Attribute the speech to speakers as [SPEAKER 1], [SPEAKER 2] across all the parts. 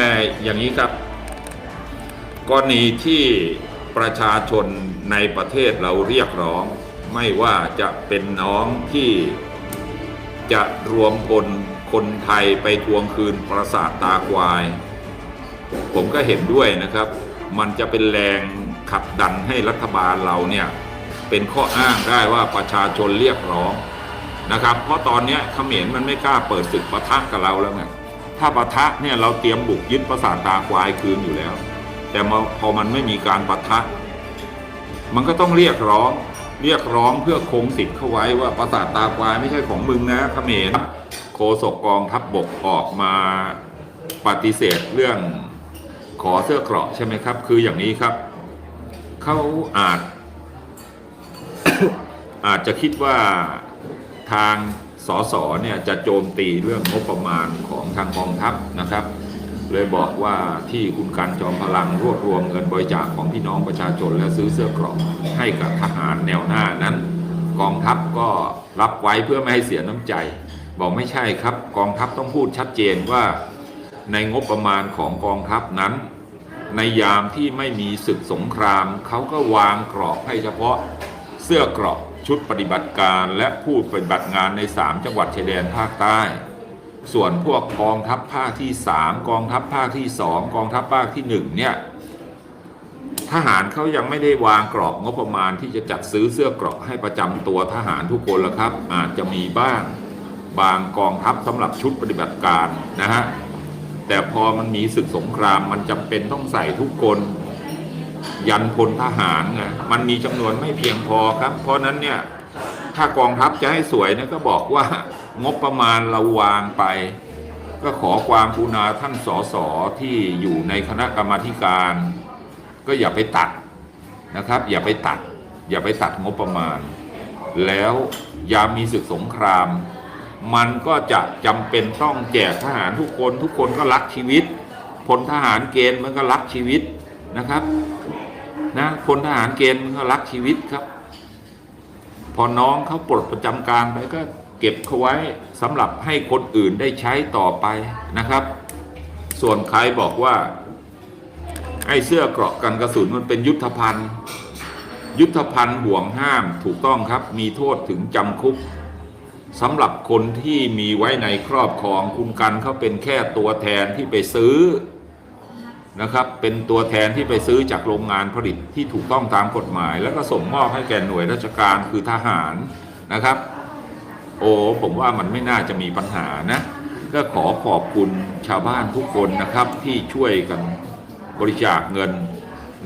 [SPEAKER 1] ออย่างนี้ครับกรณีที่ประชาชนในประเทศเราเรียกร้อง ไม่ว่าจะเป็นน้องที่จะรวมพลคนไทยไปทวงคืนปราสาทตาควาย ผมก็เห็นด้วยนะครับ มันจะเป็นแรงขับดันให้รัฐบาลเราเนี่ยเป็นข้ออ้างได้ว่าประชาชนเรียกร้องนะครับ เพราะตอนนี้เขมรมันไม่กล้าเปิดศึกปะทะกับเราแล้วไง ถ้าปะทะเนี่ยเราเตรียมบุกยึดปราสาทตาควายคืนอยู่แล้ว แต่พอมันไม่มีการปะทะ มันก็ต้องเรียกร้อง เรียกร้องเพื่อคงสิทธิ์เข้าไว้ว่าปราสาทตาควายไม่ใช่ของมึงนะเขมรโฆษกกองทัพบบกออกมาปฏิเสธเรื่องขอเสื้อเกราะใช่ไหมครับ คืออย่างนี้ครับ เขาอาจอาจจะคิดว่าทาง สสเนี่ยจะโจมตีเรื่องงบประมาณของทางกองทัพนะครับ เลยบอกว่าที่คุณการจอมพลังรวบรวมเงินบริจาคของพี่น้องประชาชนและซื้อเสื้อเกราะให้กับทหารแนวหน้านั้น กองทัพก็รับไว้เพื่อไม่ให้เสียน้ำใจ บอกไม่ใช่ครับ กองทัพต้องพูดชัดเจนว่าในงบประมาณของกองทัพนั้น ในยามที่ไม่มีศึกสงครามเขาก็วางกรอบให้เฉพาะเสื้อเกราะ ชุดปฏิบัติการและผู้ปฏิบัติงานใน 3 จังหวัดชายแดนภาคใต้ ส่วนพวกกองทัพภาคที่ 3 กองทัพภาคที่ 2 กองทัพภาคที่ 1 เนี่ยทหารเขายังไม่ได้วางกรอบงบประมาณที่จะจัดซื้อเสื้อเกราะให้ประจำตัวทหารทุกคนละครับ อาจจะมีบ้างบางกองทัพสำหรับชุดปฏิบัติการนะฮะแต่พอมันมีศึกสงครามมันจำเป็นต้องใส่ทุกคน ยันพลทหารไงมันมีจำนวนไม่เพียงพอครับ เพราะนั้นเนี่ยถ้ากองทัพจะให้สวยเนี่ยก็บอกว่างบประมาณเราวางไป ก็ขอความกรุณาท่านสสที่อยู่ในคณะกรรมาธิการ ก็อย่าไปตัดนะครับ อย่าไปตัด อย่าไปตัดงบประมาณ แล้วยามมีศึกสงคราม มันก็จะจำเป็นต้องแจกทหารทุกคนทุกคนก็รักชีวิตพลทหารเกณฑ์มันก็รักชีวิตนะครับ นะพลทหารเกณฑ์มันก็รักชีวิตครับ พอน้องเขาปลดประจำการไปก็เก็บเขาไว้สำหรับให้คนอื่นได้ใช้ต่อไปนะครับ ส่วนใครบอกว่าไอ้เสื้อเกราะกันกระสุนมันเป็นยุทธภัณฑ์ ยุทธภัณฑ์ห่วงห้ามถูกต้องครับ มีโทษถึงจำคุกสำหรับคนที่มีไว้ในครอบครองคุณกันเขาเป็นแค่ตัวแทนที่ไปซื้อ นะครับเป็นตัวแทนที่ไปซื้อจากโรงงานผลิตที่ถูกต้องตามกฎหมาย แล้วก็ส่งมอบให้แก่หน่วยราชการคือทหารนะครับ โอ้ผมว่ามันไม่น่าจะมีปัญหานะก็ขอขอบคุณชาวบ้านทุกคนนะครับที่ช่วยกันบริจาคเงิน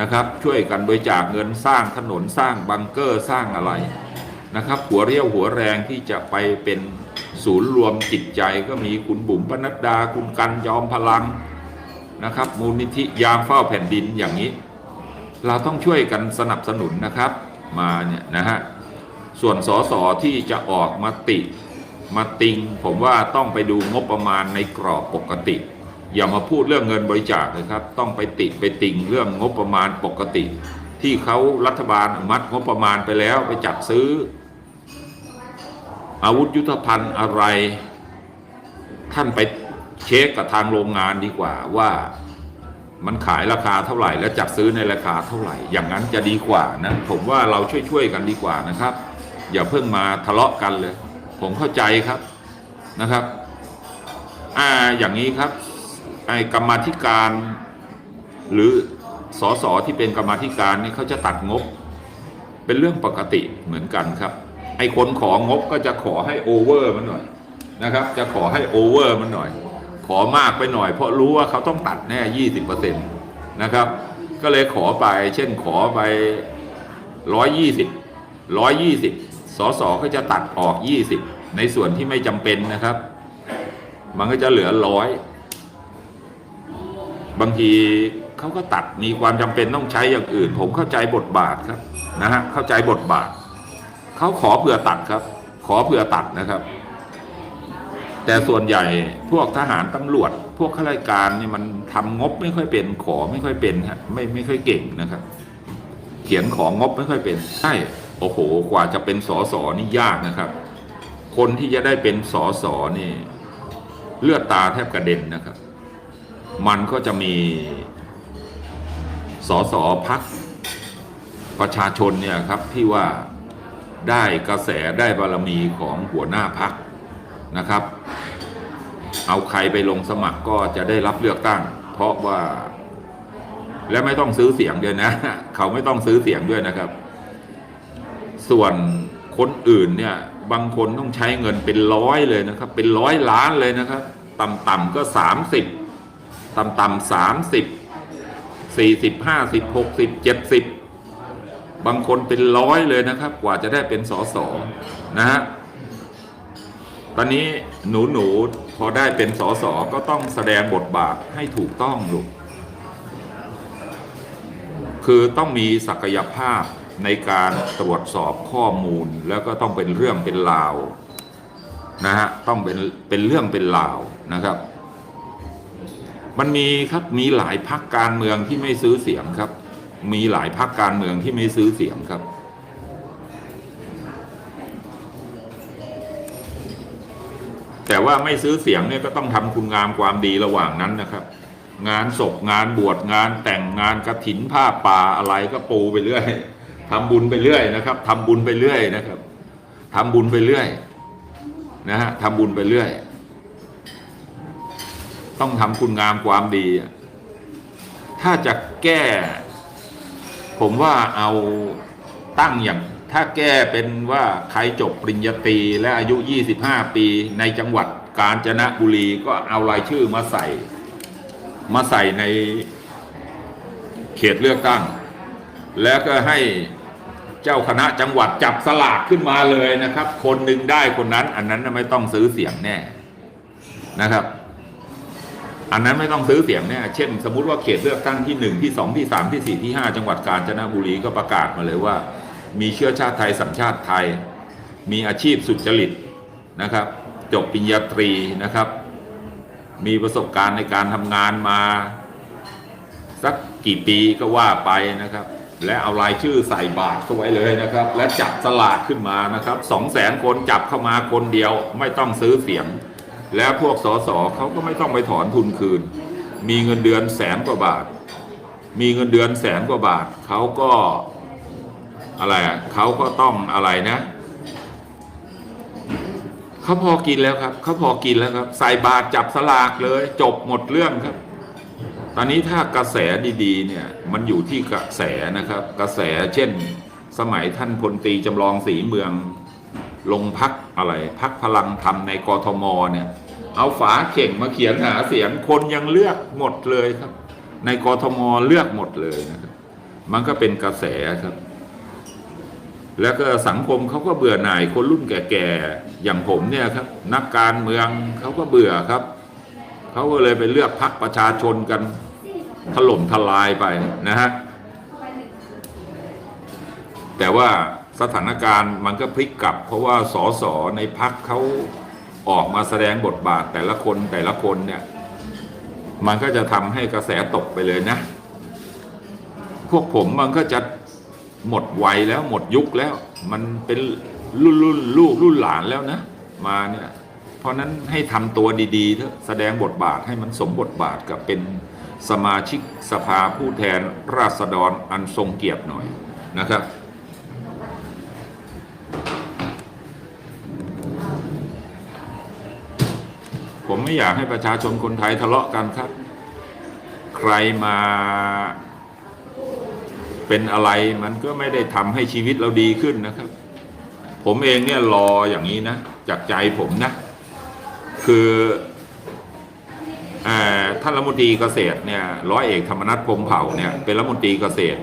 [SPEAKER 1] นะครับ ช่วยกันบริจาคเงินสร้างถนนสร้างบังเกอร์สร้างอะไรนะครับ หัวเรี่ยวหัวแรงที่จะไปเป็นศูนย์รวมจิตใจก็มีคุณบุ๋มปนัดดาคุณกันยอมพลัง นะครับ มูลนิธิยามเฝ้าแผ่นดินอย่างนี้ เราต้องช่วยกันสนับสนุนนะครับมาเนี่ยนะฮะส่วนสสที่จะออกมาติมาติง ผมว่าต้องไปดูงบประมาณในกรอบปกติ อย่ามาพูดเรื่องเงินบริจาคเลยครับ ต้องไปติไปติงเรื่องงบประมาณปกติ ที่เขารัฐบาลมัติงบประมาณไปแล้วไปจัดซื้อ อาวุธยุทธภัณฑ์อะไร ท่านไป เช็คกับทางโรงงานดีกว่าว่ามันขายราคาเท่าไหร่ และจัดซื้อในราคาเท่าไหร่ อย่างนั้นจะดีกว่านะผมว่าเราช่วยๆกันดีกว่านะครับ อย่าเพิ่งมาทะเลาะกันเลย ผมเข้าใจครับนะครับ อ่าอย่างนี้ครับไอ้กรรมธิการ หรือสสที่เป็นกรรมธิการนี่เขาจะตัดงบ เป็นเรื่องปกติเหมือนกันครับ ไอ้คนของงบก็จะขอให้โอเวอร์มันหน่อยนะครับ จะขอให้โอเวอร์มันหน่อย ขอมากไปหน่อย เพราะรู้ว่าเขาต้องตัดแน่ยี่สิบเปอร์เซ็นต์นะครับ ก็เลยขอไป เช่นขอไปร้อยยี่สิบร้อยยี่สิบสสก็จะตัดออกยี่สิบในส่วนที่ไม่จำเป็นนะครับ มันก็จะเหลือร้อยบางทีเขาก็ตัดมีความจำเป็นต้องใช้อย่างอื่น ผมเข้าใจบทบาทครับนะฮะเข้าใจบทบาทเขาขอเผื่อตัดครับ ขอเผื่อตัดนะครับ แต่ส่วนใหญ่พวกทหารตำรวจ พวกข้าราชการนี่มันทำงบไม่ค่อยเป็นขอไม่ค่อยเป็นฮะไม่ไม่ค่อยเก่งนะครับ เขียนของงบไม่ค่อยเป็นใช่โอ้โหกว่าจะเป็นสอสอนี่ยากนะครับ คนที่จะได้เป็นสอสอนี่ เลือดตาแทบกระเด็นนะครับ มันก็จะมีสสพักประชาชนเนี่ยครับที่ว่าได้กระแสได้บารมีของหัวหน้าพัก นะครับ เอาใครไปลงสมัครก็จะได้รับเลือกตั้ง เพราะว่า และไม่ต้องซื้อเสียงด้วยนะ เขาไม่ต้องซื้อเสียงด้วยนะครับ ส่วนคนอื่นเนี่ย บางคนต้องใช้เงินเป็นร้อยเลยนะครับ เป็นร้อยล้านเลยนะครับ ต่ำๆก็สามสิบต่ำๆสามสิบสี่สิบห้าสิบหกสิบเจ็ดสิบบางคนเป็นร้อยเลยนะครับ กว่าจะได้เป็นสสนะฮะ ตอนนี้หนูหนูๆพอได้เป็นสสก็ต้องแสดงบทบาทให้ถูกต้องลูกคือต้องมีศักยภาพในการตรวจสอบข้อมูลแล้วก็ต้องเป็นเรื่องเป็นราวนะฮะต้องเป็นเป็นเรื่องเป็นราวนะครับ มันมีครับมีหลายพักการเมืองที่ไม่ซื้อเสียงครับ มีหลายพักการเมืองที่ไม่ซื้อเสียงครับ แต่ว่าไม่ซื้อเสียงเนี่ยก็ต้องทำคุณงามความดีระหว่างนั้นนะครับ งานศพงานบวชงานแต่งงานกระถินผ้าป่าอะไรก็ปูไปเรื่อยทำบุญไปเรื่อยนะครับทำบุญไปเรื่อยนะครับทำบุญไปเรื่อยนะฮะทำบุญไปเรื่อย ต้องทำคุณงามความดีอะถ้าจะแก้ ผมว่าเอาตั้งอย่าง ถ้าแก้เป็นว่าใครจบปริญญาตรีและอายุ 25 ปีในจังหวัดกาญจนบุรีก็เอารายชื่อมาใส่ มาใส่ในเขตเลือกตั้ง แล้วก็ให้เจ้าคณะจังหวัดจับสลากขึ้นมาเลยนะครับ คนหนึ่งได้คนนั้น อันนั้นไม่ต้องซื้อเสียงแน่นะครับ อันนั้นไม่ต้องซื้อเสียงแน่เช่น สมมุติว่าเขตเลือกตั้งที่หนึ่งที่สองที่สามที่สี่ที่ห้าจังหวัดกาญจนบุรีก็ประกาศมาเลยว่า มีเชื้อชาติไทยสัญชาติไทย มีอาชีพสุจริตนะครับ จบปริญญาตรีนะครับ มีประสบการณ์ในการทำงานมา สักกี่ปีก็ว่าไปนะครับ และเอารายชื่อใส่บาตรเข้าไว้เลยนะครับ และจับสลากขึ้นมานะครับสองแสนคนจับเข้ามาคนเดียวไม่ต้องซื้อเสียง แล้วพวกสสเขาก็ไม่ต้องไปถอนทุนคืน มีเงินเดือนแสนกว่าบาท มีเงินเดือนแสนกว่าบาทเขาก็ อะไรอะเขาก็ต้องอะไรนะเขาพอกินแล้วครับเขาพอกินแล้วครับ ใส่บาตรจับสลากเลย จบหมดเรื่องครับ ตอนนี้ถ้ากระแสดีๆ เนี่ย มันอยู่ที่กระแสนะครับ กระแสเช่น สมัยท่านพลตีจำลองศรีเมือง ลงพักอะไรพักพลังธรรมในกทมเนี่ย เอาฝาเข่งมาเขียนหาเสียงคนยังเลือกหมดเลยครับ ในกทมเลือกหมดเลยนะครับ มันก็เป็นกระแสครับ แล้วก็สังคมเขาก็เบื่อหน่ายคนรุ่นแก่ๆอย่างผมเนี่ยครับนักการเมืองเขาก็เบื่อครับเขาก็เลยไปเลือกพักประชาชนกันถล่มทลายไปนะฮะแต่ว่าสถานการณ์มันก็พลิกกลับ เพราะว่าสสในพักเขาออกมาแสดงบทบาทแต่ละคนแต่ละคนเนี่ย มันก็จะทำให้กระแสตกไปเลยนะ พวกผมมันก็จะ หมดวัยแล้วหมดยุคแล้ว มันเป็นรุ่นรุ่นลูกรุ่นหลานแล้วนะ มาเนี่ย เพราะนั้นให้ทำตัวดีๆเถอะแสดงบทบาทให้มันสมบทบาทกับเป็นสมาชิกสภาผู้แทนราษฎรอันทรงเกียรติหน่อยนะครับผมไม่อยากให้ประชาชนคนไทยทะเลาะกันครับ ใครมา เป็นอะไรมันก็ไม่ได้ทำให้ชีวิตเราดีขึ้นนะครับ ผมเองเนี่ยรออย่างนี้นะจากใจผมนะ คืออท่านรัฐมนตรีเกษตรเนี่ยร้อยเอกธรรมนัฐพรมเผ่าเนี่ยเป็นรัฐมนตรีเกษตร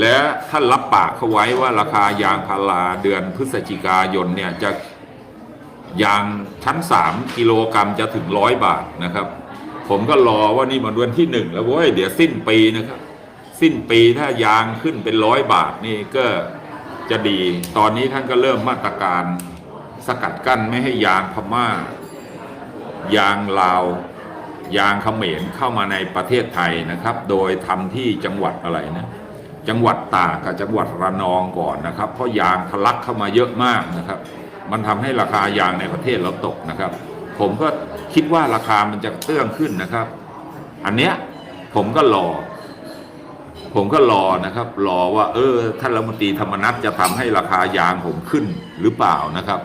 [SPEAKER 1] และท่านรับปากเขาไว้ว่าราคายางพาราเดือนพฤศจิกายนเนี่ยจะยางชั้นสามกิโลกรรัมจะถึงร้อยบาทนะครับ ผมก็รอว่านี่มันเดือนที่หนึ่งแล้วเว้ยเดี๋ยวสิ้นปีนะครับ สิ้นปีถ้ายางขึ้นเป็นร้อยบาทนี่ก็จะดี ตอนนี้ท่านก็เริ่มมาตรการสกัดกั้นไม่ให้ยางพม่า ยางลาว ยางเขมรเข้ามาในประเทศไทยนะครับ โดยทำที่จังหวัดอะไรนะ จังหวัดตากกับจังหวัดระนองก่อนนะครับ เพราะยางทะลักเข้ามาเยอะมากนะครับ มันทำให้ราคายางในประเทศเราตกนะครับ ผมก็คิดว่าราคามันจะเตื้องขึ้นนะครับ อันเนี้ยผมก็รอ ผมก็รอนะครับ รอว่า เออท่านรัฐมนตรีธรรมนัฐจะทำให้ราคายางผมขึ้นหรือเปล่านะครับ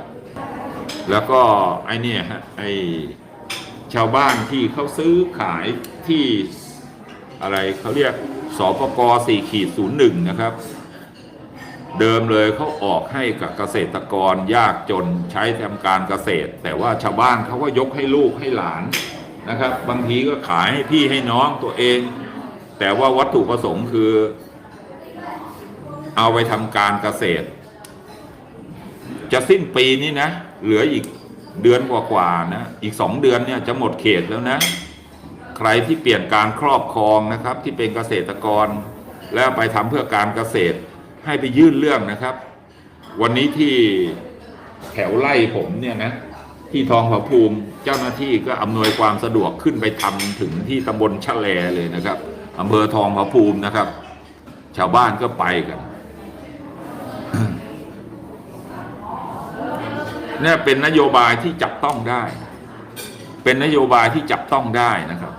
[SPEAKER 1] แล้วก็ไอเนี่ฮะไอ้ชาวบ้านที่เขาซื้อขายที่อะไรเขาเรียกสปกสี่ขีดศูนย์หนึ่งนะครับ เดิมเลยเขาออกให้กับเกษตรกรยากจนใช้ทำการเกษตร แต่ว่าชาวบ้านเขาก็ยกให้ลูกให้หลานนะครับ บางทีก็ขายให้พี่ให้น้องตัวเอง แต่ว่าวัตถุประสงค์คือ เอาไปทำการเกษตร จะสิ้นปีนี้นะ เหลืออีกเดือนกว่าๆนะ อีกสองเดือนเนี่ยจะหมดเขตแล้วนะ ใครที่เปลี่ยนการครอบครองนะครับ ที่เป็นเกษตรกร แล้วไปทำเพื่อการเกษตร ให้ไปยื่นเรื่องนะครับ วันนี้ที่แถวไล่ผมเนี่ยนะที่ทองผาภูมิเจ้าหน้าที่ก็อำนวยความสะดวกขึ้นไปทำถึงที่ตำบลชะแลเลยนะครับ อำเภอทองผาภูมินะครับ ชาวบ้านก็ไปกันนี่เป็นนโยบายที่จับต้องได้ เป็นนโยบายที่จับต้องได้นะครับ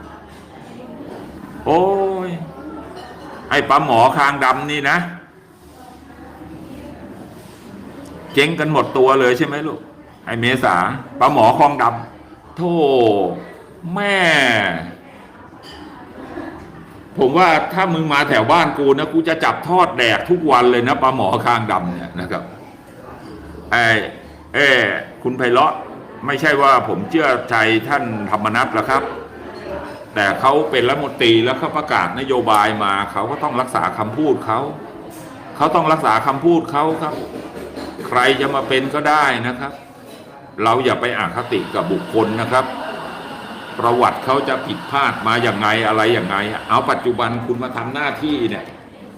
[SPEAKER 1] โอ้ย ไอ้ปลาหมอคางดำนี่นะ เจ๊งกันหมดตัวเลยใช่ไหมลูก ไอ้เมษาปลาหมอคองดำโธ่แม่ ผมว่าถ้ามึงมาแถวบ้านกูนะกูจะจับทอดแดกทุกวันเลยนะปลาหมอคางดำเนี่ยนะครับไอ้เอ้คุณไพเราะไม่ใช่ว่าผมเชื่อใจท่านธรรมนัฐแล้วครับ แต่เขาเป็นรัฐมนตรีแล้วเขาประกาศนโยบายมาเขาก็ต้องรักษาคำพูดเขาเขาต้องรักษาคำพูดเขาครับ ใครจะมาเป็นก็ได้นะครับ เราอย่าไปอาคติกับบุคคลนะครับ ประวัติเขาจะผิดพลาดมาอย่างไงอะไรอย่างไง เอาปัจจุบันคุณมาทำหน้าที่เนี่ย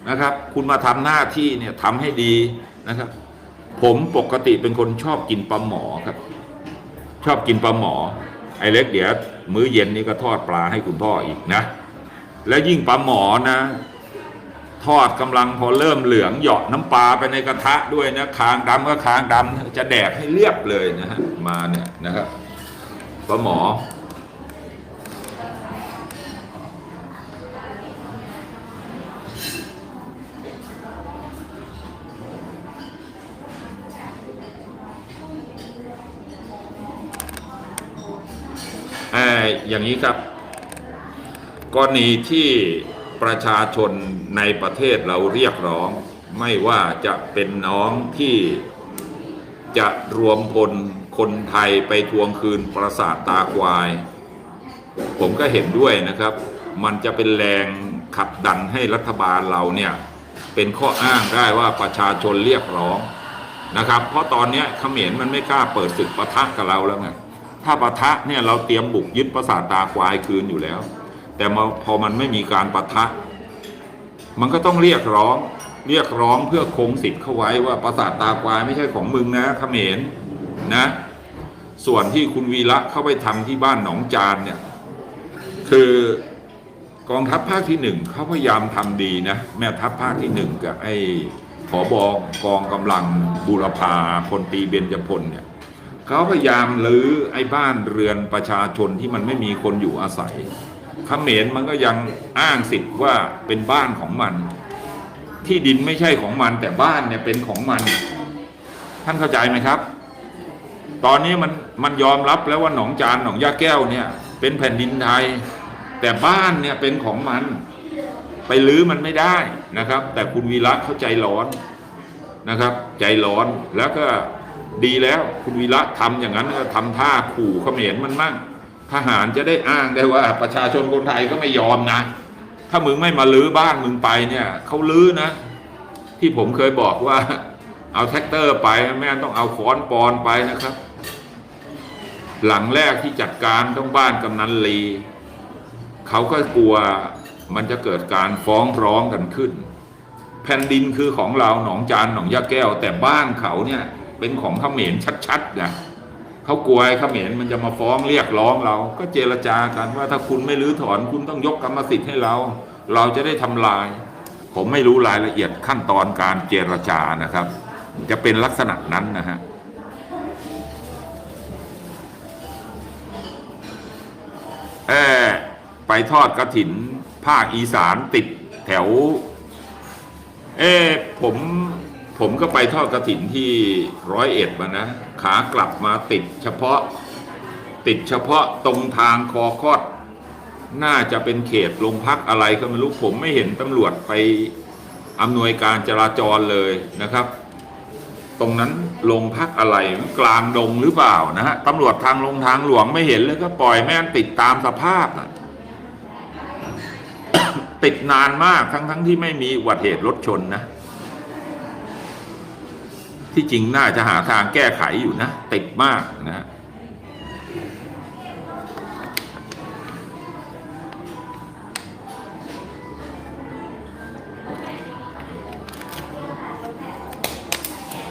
[SPEAKER 1] นะครับ คุณมาทำหน้าที่เนี่ยทำให้ดีนะครับ ผมปกติเป็นคนชอบกินปลาหมอครับ ชอบกินปลาหมอ ไอ้เล็กเดี๋ยวมื้อเย็นนี้ก็ทอดปลาให้คุณพ่ออีกนะ แล้วยิ่งปลาหมอนะ ทอดกำลังพอเริ่มเหลืองเหยาะน้ำปลาไปในกระทะด้วยนะคางดำก็คางดำจะแดกให้เรียบเลยนะฮะมาเนี่ยนะครับปลาหมอ อ่อย่างนี้ครับกรณีที่ประชาชนในประเทศเราเรียกร้อง ไม่ว่าจะเป็นน้องที่จะรวมพลคนไทยไปทวงคืนปราสาทตาควาย ผมก็เห็นด้วยนะครับ มันจะเป็นแรงขับดันให้รัฐบาลเราเนี่ยเป็นข้ออ้างได้ว่าประชาชนเรียกร้องนะครับ เพราะตอนนี้เขมรมันไม่กล้าเปิดศึกปะทะกับเราแล้วไง ถ้าปะทะเนี่ยเราเตรียมบุกยึดปราสาทตาควายคืนอยู่แล้ว แต่มาพอมันไม่มีการปะทะ มันก็ต้องเรียกร้อง เรียกร้องเพื่อคงสิทธิ์เข้าไว้ว่าปราสาทตาควายไม่ใช่ของมึงนะเขมรนะ ส่วนที่คุณวีระเข้าไปทำที่บ้านหนองจานเนี่ย คือกองทัพภาคที่หนึ่งเขาพยายามทำดีนะแม่ทัพภาคที่หนึ่งกับไอ้ผอบอกองกำลังบูรพาพลตีเบญจพลเนี่ย เขาพยายามรื้อไอ้บ้านเรือนประชาชนที่มันไม่มีคนอยู่อาศัยเขมรมันก็ยังอ้างสิทธิ์ว่าเป็นบ้านของมัน ที่ดินไม่ใช่ของมัน แต่บ้านเนี่ยเป็นของมัน ท่านเข้าใจไหมครับ ตอนนี้มันมันยอมรับแล้วว่าหนองจานหนองยาแก้วเนี่ย เป็นแผ่นดินไทย แต่บ้านเนี่ยเป็นของมัน ไปลื้อมันไม่ได้นะครับ แต่คุณวีระเข้าใจร้อนนะครับ ใจร้อนแล้วก็ ดีแล้วคุณวีระทำอย่างนั้นก็ทำท่าขู่เขมรมันมั่ง ทหารจะได้อ้างได้ว่าประชาชนคนไทยก็ไม่ยอมนะ ถ้ามึงไม่มาลื้อบ้านมึงไปเนี่ยเขาลื้อนะ ที่ผมเคยบอกว่า เอาแท็กเตอร์ไปแม่ต้องเอาค้อนปอนไปนะครับ หลังแรกที่จัดการต้องบ้านกำนันลีเขาก็กลัวมันจะเกิดการฟ้องร้องกันขึ้น แผ่นดินคือของเราหนองจานหนองยาแก้ว แต่บ้านเขาเนี่ย เป็นของเขมรชัดๆไงเขากลัวไอ้เขมรมันจะมาฟ้องเรียกร้องเรา ก็เจรจากันว่าถ้าคุณไม่รื้อถอนคุณต้องยกกรรมสิทธิ์ให้เรา เราจะได้ทำลาย ผมไม่รู้รายละเอียดขั้นตอนการเจรจานะครับ จะเป็นลักษณะนั้นนะฮะเออไปทอดกระถินภาคอีสานติดแถว เอ้ผม ผมก็ไปทอดกระถินที่ร้อยเอ็ดมานะ ขากลับมาติดเฉพาะ ติดเฉพาะตรงทางคอคอด น่าจะเป็นเขตโรงพักอะไรก็ไม่รู้ผมไม่เห็นตำรวจไปอำนวยการจราจรเลยนะครับ ตรงนั้นโรงพักอะไรกลางดงหรือเปล่านะฮะตำรวจทางลงทางหลวงไม่เห็นเลยก็ปล่อยแม่งติดตามสภาพนะติดนานมากทั้งทั้งที่ไม่มีอุบัติเหตุรถชนนะ ที่จริงน่าจะหาทางแก้ไขอยู่นะ ติดมากนะฮะ